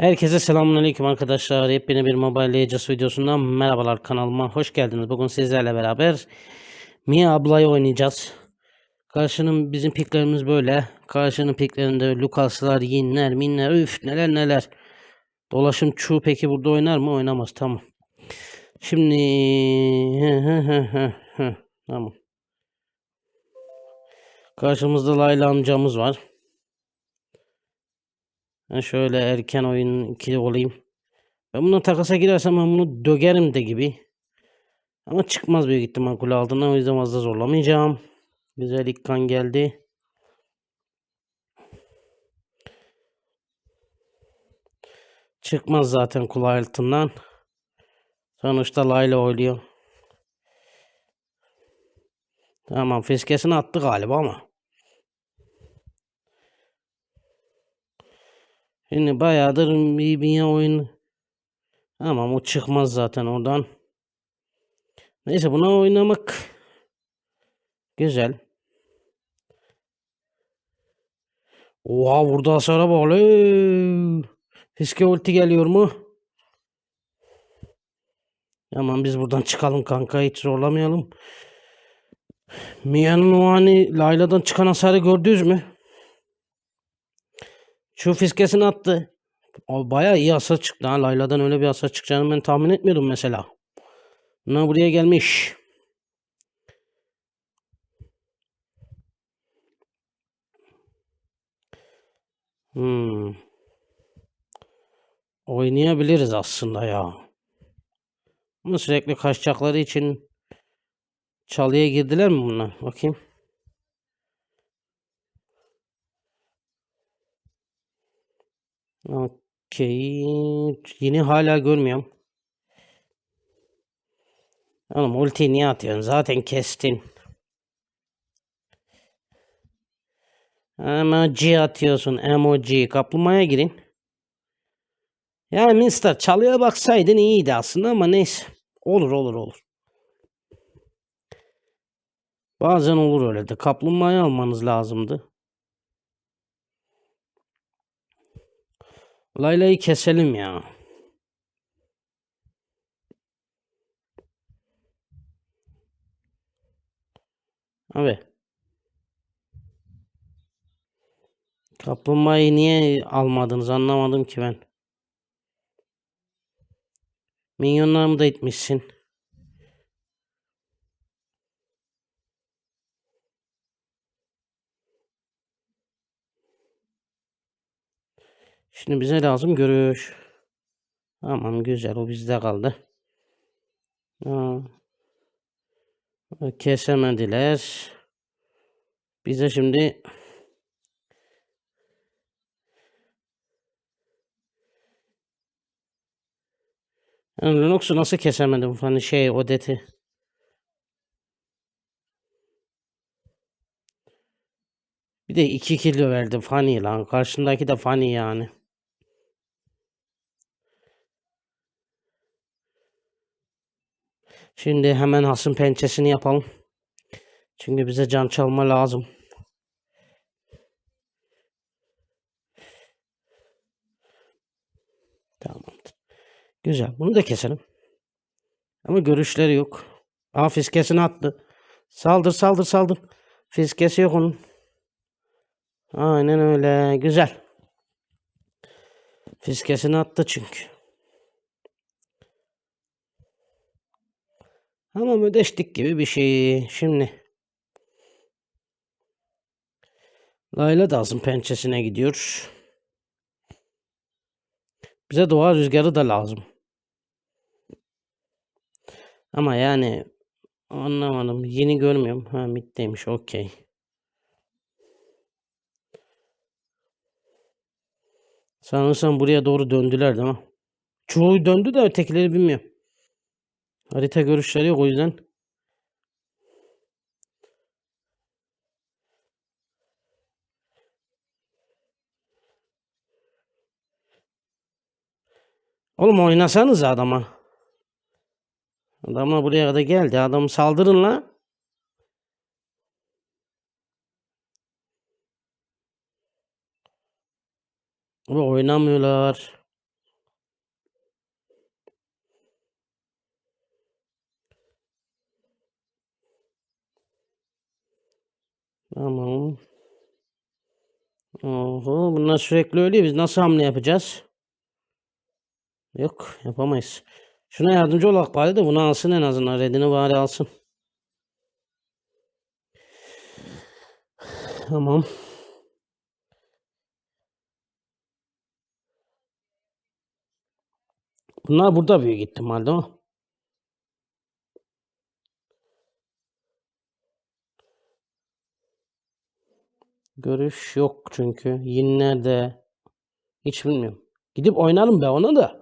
Herkese selamünaleyküm arkadaşlar. Yepyeni bir Mobile Legends videosundan merhabalar kanalıma. Hoş geldiniz. Bugün sizlerle beraber Mia ablayı oynayacağız. Karşının bizim piklerimiz böyle. Karşının piklerinde Lucas'lar, Yinler, Minler, üf neler neler. Dolaşım Chu peki burada oynar mı? Oynamaz. Tamam. Şimdi tamam. Karşımızda Layla amcamız var. Ben şöyle erken oyun ikili olayım. Ben bununla takasa girersem ben bunu dögerim de gibi. Ama çıkmaz büyük ihtimal kule altından o yüzden fazla zorlamayacağım. Güzel ilk kan geldi. Çıkmaz zaten kule altından. Sonuçta Layla oynuyor. Tamam fiskesini attı galiba ama. Şimdi bayağıdır bir bir oyun. Ama o çıkmaz zaten oradan. Neyse buna oynamak güzel. Oha burada hasara bak. lan. Fiske ulti geliyor mu? Aman biz buradan çıkalım kanka hiç zorlamayalım. Mia'nın o hani Layla'dan çıkan hasarı gördünüz mü? Şu fiskesini attı. O bayağı iyi hasar çıktı ha. Layla'dan öyle bir hasar çıkacağını ben tahmin etmiyordum mesela. Bunlar buraya gelmiş. Hmm. Oynayabiliriz aslında ya. Ama sürekli kaçacakları için çalıya girdiler mi bunlar? Bakayım. Okey. Yine hala görmüyorum. Oğlum ultiyi niye atıyorsun? Zaten kestin. Emoji atıyorsun. Emoji. Kaplumbağaya girin. Yani Mister çalıya baksaydın iyiydi aslında ama neyse. Olur olur olur. Bazen olur öyle de. Kaplumbağayı almanız lazımdı. Layla'yı keselim ya. Abi. Kaplumbağayı niye almadınız anlamadım ki ben. Minyonlarımı da itmişsin. Şimdi bize lazım görüş. Tamam güzel o bizde kaldı. Aa, kesemediler. Bize şimdi yani Linux'u nasıl kesemedim hani şey Odet'i. Bir de 2 kilo verdi Fanny lan. Karşındaki de Fanny yani. Şimdi hemen hasım pençesini yapalım. Çünkü bize can çalma lazım. Tamamdır. Güzel. Bunu da keselim. Ama görüşleri yok. Aa fiskesini attı. Saldır saldır saldır. Fiskesi yok onun. Aynen öyle. Güzel. Fiskesini attı çünkü. Ama ödeştik gibi bir şey. Şimdi. Layla da azın pençesine gidiyor. Bize doğa rüzgarı da lazım. Ama yani anlamadım. Yeni görmüyorum. Ha middeymiş. Okey. Sanırsam buraya doğru döndüler değil mi? Çoğu döndü de ötekileri bilmiyorum. Harita görüşleri yok o yüzden. Oğlum oynasanız adama. Adamlar buraya kadar geldi. Adamı saldırın la. Ama oynamıyorlar. Tamam. Oho, bunlar sürekli ölüyor. Biz nasıl hamle yapacağız? Yok, yapamayız. Şuna yardımcı olak bari de bunu alsın en azından. Redini bari alsın. Tamam. Bunlar burada büyük ihtimalle o. Görüş yok çünkü. Yin nerede? Hiç bilmiyorum. Gidip oynarım be ona da.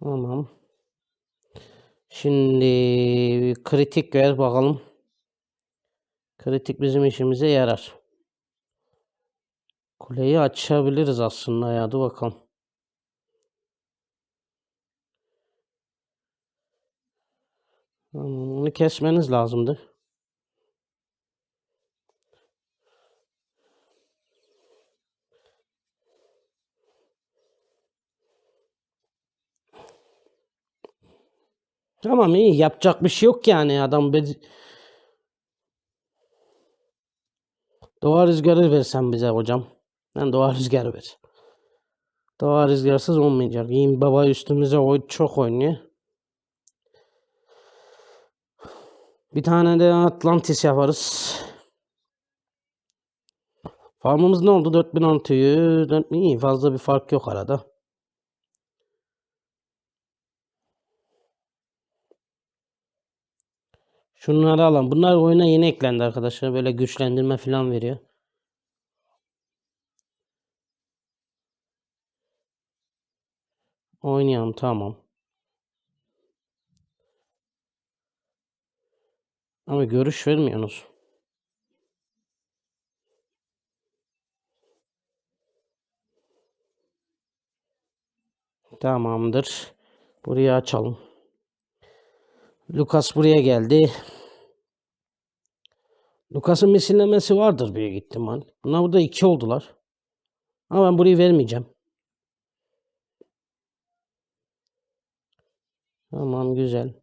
Tamam. Şimdi kritik ver bakalım. Kritik bizim işimize yarar. Kuleyi açabiliriz aslında ya. Dur bakalım. Onu kesmeniz lazımdı. Tamam iyi yapacak bir şey yok yani adam be... Doğa rüzgarı versen bize hocam. Ben doğa rüzgarı ver. Doğa rüzgarsız olmayacak. Yiyin baba üstümüze oy çok oynuyor. Bir tane de Atlantis yaparız. Farmımız ne oldu? 4600. 4000 iyi fazla bir fark yok arada. Şunları alalım. Bunlar oyuna yeni eklendi arkadaşlar. Böyle güçlendirme falan veriyor. Oynayalım tamam. Ama görüş vermiyorsunuz. Tamamdır. Burayı açalım. Lucas buraya geldi. Lucas'ın misillemesi vardır büyük ihtimal. Bunlar burada iki oldular. Ama ben burayı vermeyeceğim. Tamam güzel.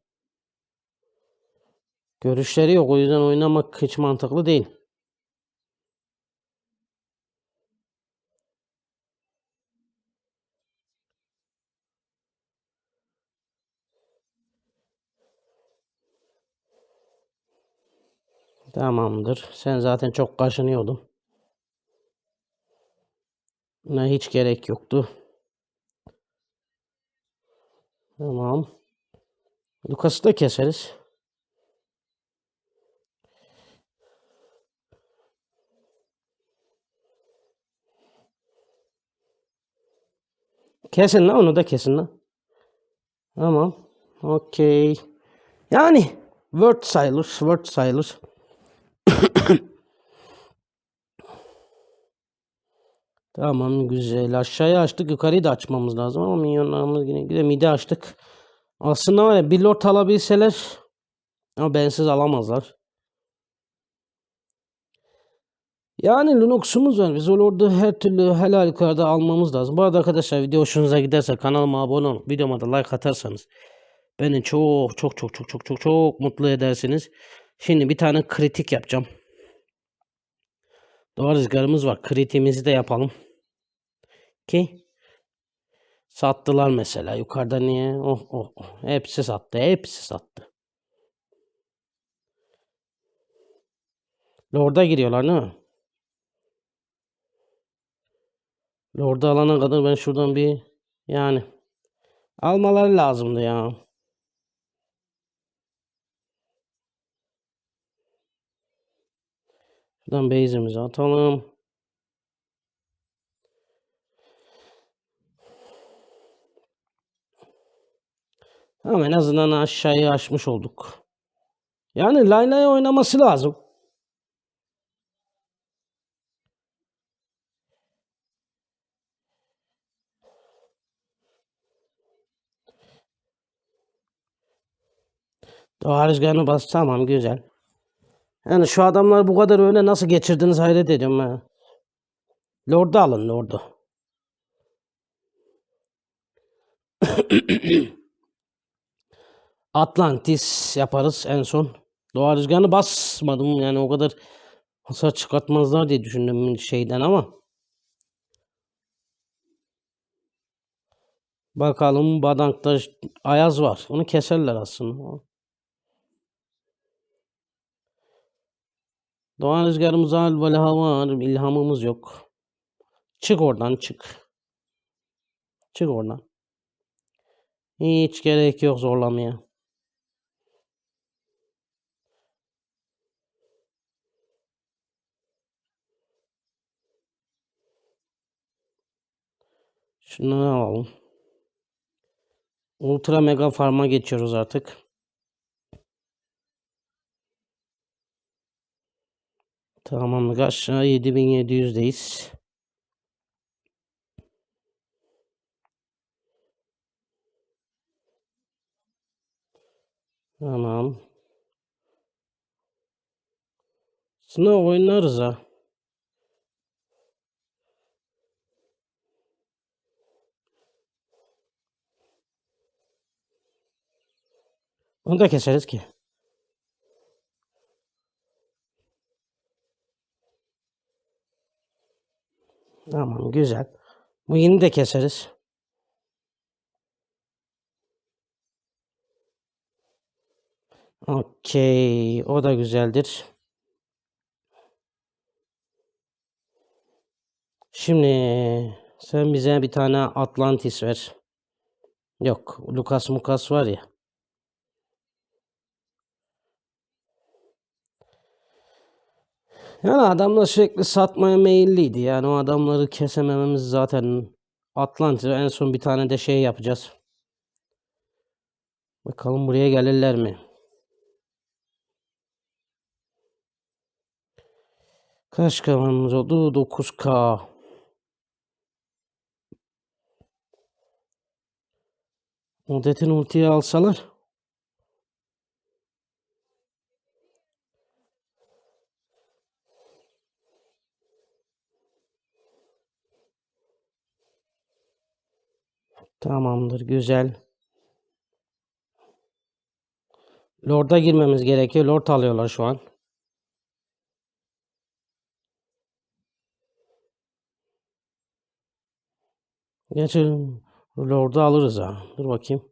Görüşleri yok. O yüzden oynamak hiç mantıklı değil. Tamamdır. Sen zaten çok kaşınıyordun. Buna hiç gerek yoktu. Tamam. Lucas'ı da keseriz. Kesin lan onu da kesin lan. Tamam. Okey. Yani word sayılır. Word sayılır. Tamam güzel. Aşağıya açtık. Yukarıyı da açmamız lazım ama minyonlarımız yine de mide açtık. Aslında var ya bir lord alabilseler ama bensiz alamazlar. Yani Linux'umuz var. Biz o lordu her türlü helal yukarıda almamız lazım. Bu arada arkadaşlar video hoşunuza giderse kanalıma abone olup videoma da like atarsanız beni çok çok çok çok çok çok çok mutlu edersiniz. Şimdi bir tane kritik yapacağım. Doğa rüzgarımız var. Kritiğimizi de yapalım. Ki sattılar mesela. Yukarıda niye? Oh oh oh. Hepsi sattı. Hepsi sattı. Lord'a giriyorlar değil mi? Lord'u alana kadar ben şuradan bir yani almaları lazımdı ya. Şuradan base'imizi atalım. Tamam en azından aşağıya açmış olduk. Yani Layla'ya oynaması lazım. Rüzgarını bas tamam güzel. Yani şu adamlar bu kadar öyle nasıl geçirdiniz hayret ediyorum ha. Lord'u alın Lord'u. Atlantis yaparız en son. Doğa rüzgarını basmadım yani o kadar hasar çıkartmazlar diye düşündüm şeyden ama. Bakalım Badank'ta Ayaz var. Onu keserler aslında. Doğan rüzgarımız hal ve var. ilhamımız yok. Çık oradan çık. Çık oradan. Hiç gerek yok zorlamaya. Şunları alalım. Ultra mega farma geçiyoruz artık. Tamam aşağı 7700'deyiz. Tamam. Sınav oynarız ha. Onu da keseriz ki. Tamam güzel. Bu yeni de keseriz. Okey. O da güzeldir. Şimdi sen bize bir tane Atlantis ver. Yok. Lucas Mukas var ya. Yani adamlar sürekli satmaya meyilliydi. Yani o adamları kesemememiz zaten Atlantis. En son bir tane de şey yapacağız. Bakalım buraya gelirler mi? Kaç kavanımız oldu? 9K. Mudetin ultiyi alsalar. Tamamdır. Güzel. Lord'a girmemiz gerekiyor. Lord alıyorlar şu an. Gerçi Lord'u alırız ha. Dur bakayım.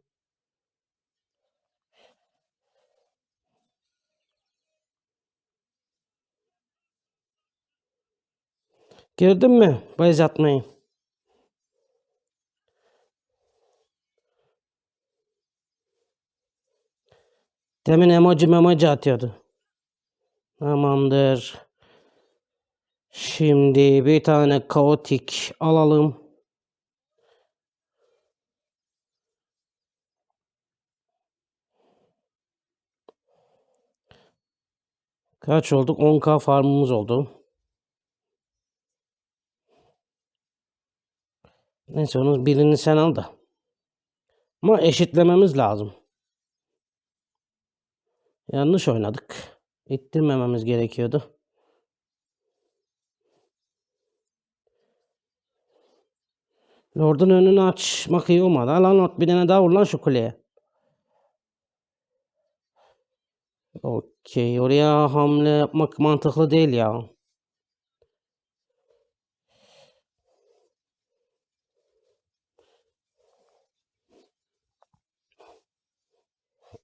Girdin mi? Bayız atmayı. Demin emoji memoji atıyordu. Tamamdır. Şimdi bir tane kaotik alalım. Kaç olduk? 10k farmımız oldu. Neyse onun birini sen al da. Ama eşitlememiz lazım. Yanlış oynadık. İttirmememiz gerekiyordu. Lord'un önünü açmak iyi olmadı. Lan Lord bir tane daha vur lan şu kuleye. Okey. Oraya hamle yapmak mantıklı değil ya.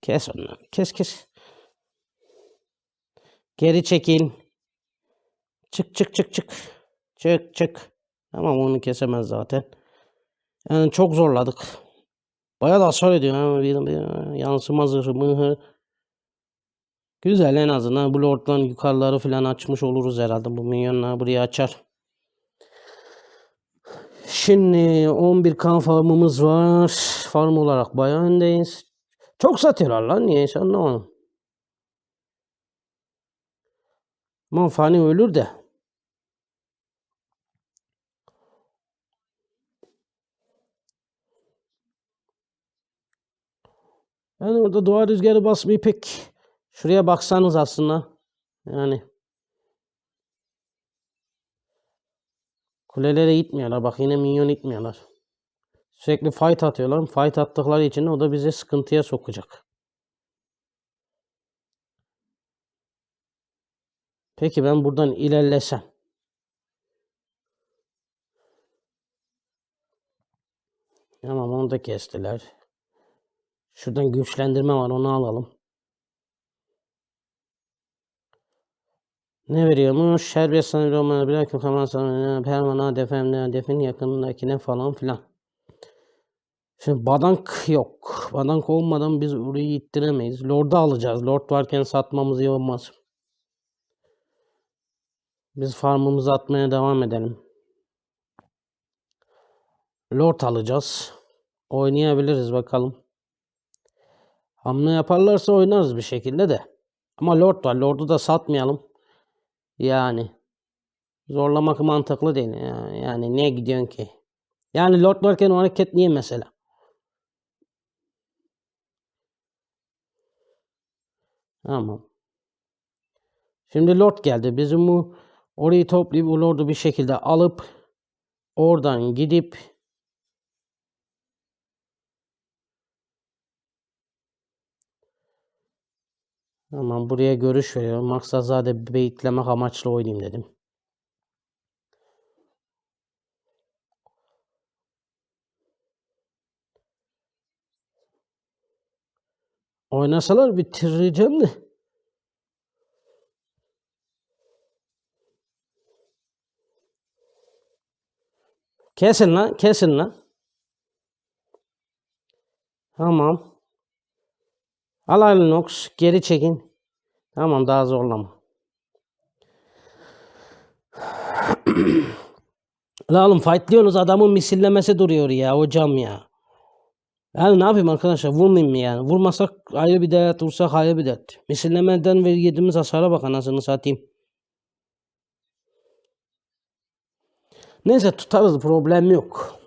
Kes onu. Kes kes. Geri çekil. Çık çık çık çık. Çık çık. Tamam onu kesemez zaten. Yani çok zorladık. Bayağı da hasar ediyor. Ha. Bir, bir, yansıma zırhı. Güzel en azından bu lord'dan yukarıları falan açmış oluruz herhalde. Bu minyonlar burayı açar. Şimdi 11 kan farmımız var. Farm olarak bayağı öndeyiz. Çok satıyorlar lan niyeyse anlamadım. Aman fani ölür de. Yani orada doğa rüzgarı basmayı pek şuraya baksanız aslında yani kulelere gitmiyorlar. Bak yine minyon gitmiyorlar. Sürekli fight atıyorlar. Fight attıkları için o da bizi sıkıntıya sokacak. Peki ben buradan ilerlesem. Tamam onu da kestiler. Şuradan güçlendirme var onu alalım. Ne veriyormuş? Serbest sınır olmayan bir akım kaman sınırı permanent hedefin, hedefin yakınındakine falan filan. Şimdi badank yok. Badank olmadan biz orayı ittiremeyiz. Lord'u alacağız. Lord varken satmamız iyi olmaz. Biz farmımızı atmaya devam edelim. Lord alacağız. Oynayabiliriz bakalım. Hamle yaparlarsa oynarız bir şekilde de. Ama Lord var. Lord'u da satmayalım. Yani. Zorlamak mantıklı değil. Ya- Yani ne gidiyorsun ki? Yani Lord varken o hareket niye mesela? Tamam. Şimdi Lord geldi. Bizim bu orayı toplayıp Lord'u bir şekilde alıp oradan gidip Tamam buraya görüş veriyorum. Maksazade beyitlemek amaçlı oynayayım dedim. Oynasalar bitireceğim de. Kesin lan, kesin lan. Tamam. Al Alinox, geri çekin. Tamam daha zorlama. La oğlum fightlıyorsunuz adamın misillemesi duruyor ya hocam ya. Yani ne yapayım arkadaşlar vurmayayım mı yani? Vurmasak ayrı bir dert, vursak ayrı bir dert. Misillemeden ve yediğimiz hasara bak anasını satayım. Neyse tutarız problem yok.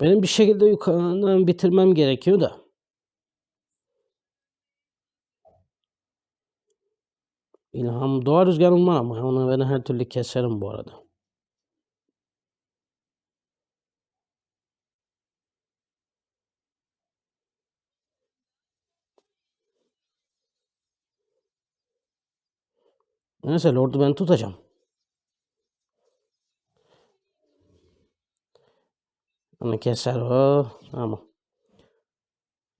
Benim bir şekilde yukarıdan bitirmem gerekiyor da. İlham doğa rüzgarım var ama onu ben her türlü keserim bu arada. Neyse Lord'u ben tutacağım. Onu keser o. Tamam.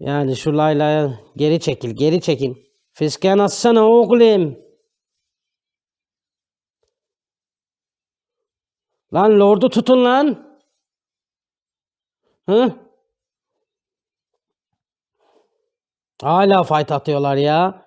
Yani şu Layla'ya geri çekil, geri çekil. Fisken atsana oğlum. Lan Lord'u tutun lan. Hı? Hala fight atıyorlar ya.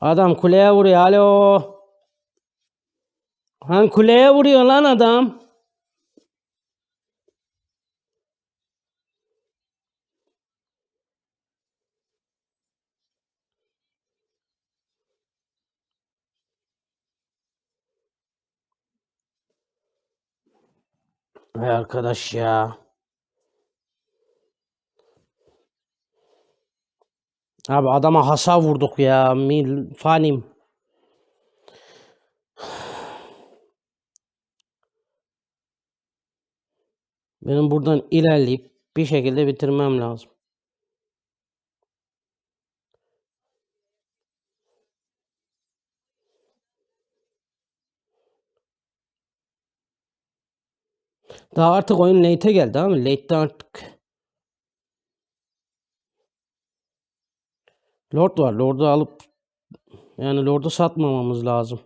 Adam kuleye vuruyor. Alo. Han kuleye vuruyor lan adam. Ay arkadaş ya. Abi adama hasar vurduk ya. Mil, fanim. Benim buradan ilerleyip bir şekilde bitirmem lazım. Daha artık oyun late'e geldi ama late'de artık Lord var. Lord'u alıp yani Lord'u satmamamız lazım.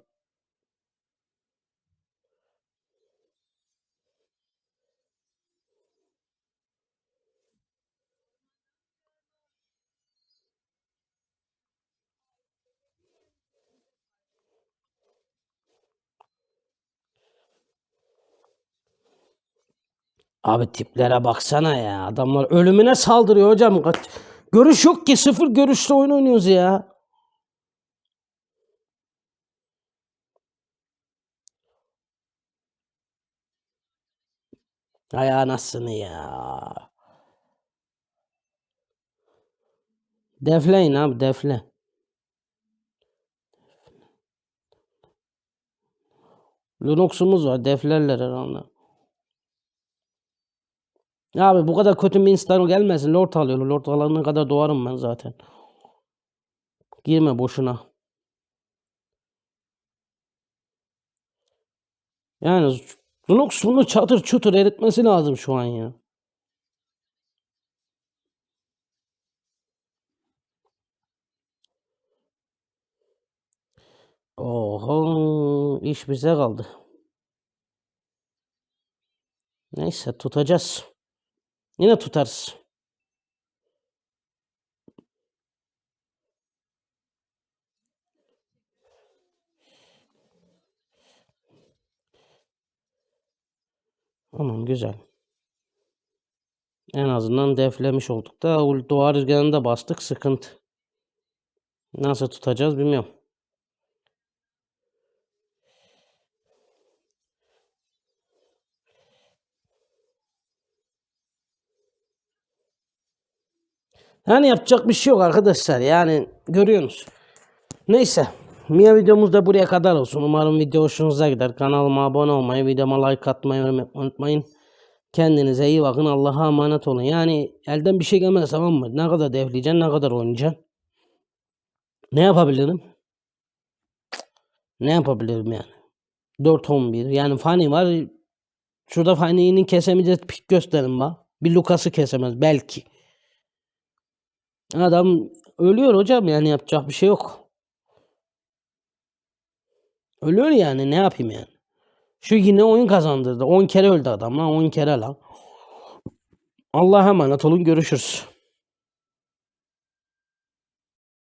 Abi tiplere baksana ya. Adamlar ölümüne saldırıyor hocam. Kaç- Görüş yok ki sıfır görüşte oyun oynuyoruz ya. Ay anasını ya. Defleyin abi defle. Linux'umuz var deflerler herhalde. Abi bu kadar kötü insan gelmesin. Lord alıyor. Lord alana kadar doğarım ben zaten. Girme boşuna. Yani Linux bunu çatır çutur eritmesi lazım şu an ya. Oho iş bize kaldı. Neyse tutacağız. Yine tutarız. Aman güzel. En azından deflemiş olduk da doğa rüzgarını da bastık sıkıntı. Nasıl tutacağız bilmiyorum. Yani yapacak bir şey yok arkadaşlar. Yani görüyorsunuz. Neyse. Mia videomuz da buraya kadar olsun. Umarım video hoşunuza gider. Kanalıma abone olmayı, videoma like atmayı unutmayın. Kendinize iyi bakın. Allah'a emanet olun. Yani elden bir şey gelmez tamam mı? Ne kadar devleyeceksin, ne kadar oynayacaksın. Ne yapabilirim? Ne yapabilirim yani? 4-11. Yani Fani var. Şurada Fani'nin kesemeyeceğiz pik gösterin bak. Bir Lucas'ı kesemez belki. Adam ölüyor hocam yani yapacak bir şey yok. Ölüyor yani ne yapayım yani. Şu yine oyun kazandırdı. 10 kere öldü adam lan 10 kere lan. Allah'a emanet olun görüşürüz.